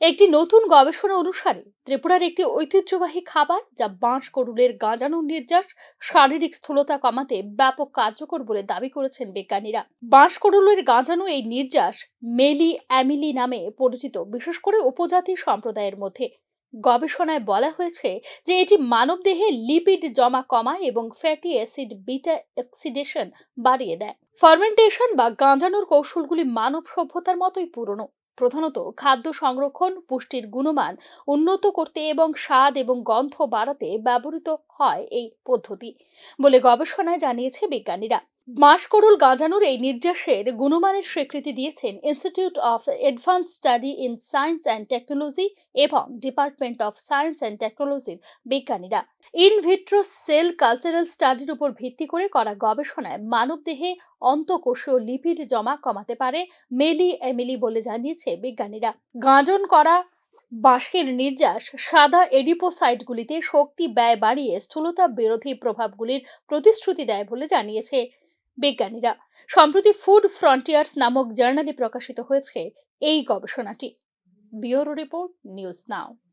একটি নতুন গবেষণা অনুসারে, ত্রিপুরার একটি ঐতিহ্যবাহী খাবার যা বাঁশ, কড়ুলের গাঁজানো নির্যাস, শারীরিক স্থূলতা কমাতে ব্যাপক কার্যকর বলে দাবি করেছেন বিজ্ঞানীরা। বাঁশ, কড়ুলের গাঁজানো এই নির্যাস মেলি অ্যামিলি নামে পরিচিত, বিশেষ করে উপজাতি সম্প্রদায়ের মধ্যে। গবেষণায় বলা হয়েছে যে এটি মানবদেহে লিপিড জমা কমায় এবং ফ্যাটি অ্যাসিড, বিটা অক্সিডেশন বাড়িয়ে দেয়। ফার্মেন্টেশন বা গাঁজানোর কৌশলগুলি মানব সভ্যতার মতোই পুরনো। প্রধানত খাদ্য সংরক্ষণ, পুষ্টির গুণমান উন্নত করতে এবং স্বাদ এবং গন্ধ বাড়াতে ব্যবহৃত হয় এই পদ্ধতি বলে গবেষণায় জানিয়েছে বিজ্ঞানীরা। মাসকরুল গাঁজানোর এই নির্যাসের গুণমানের স্বীকৃতি দিয়েছেন institute of advance study in science and technology এবং ডিপার্টমেন্ট অফ সায়েন্স অ্যান্ড টেকনোলজির বিজ্ঞানীরা। ইন ভিট্রো সেল কালচারাল স্টাডির উপর ভিত্তি করে করা গবেষণায় মানবদেহে অন্তঃকোষীয় লিপিড জমা কমাতে পারে মেলি এমিলি বলে জানিয়েছে বিজ্ঞানীরা। গাঁজন করা বাঁশের নির্যাস সাদা এডিপোসাইটগুলিতে শক্তি ব্যয় বাড়িয়ে স্থূলতা বিরোধী প্রভাবগুলির প্রতিশ্রুতি দেয় বলে জানিয়েছে বিজ্ঞানীরা। সম্প্রতি ফুড ফ্রন্টিয়ার্স নামক জার্নালে প্রকাশিত হয়েছে এই গবেষণাটি। Bureau report news now.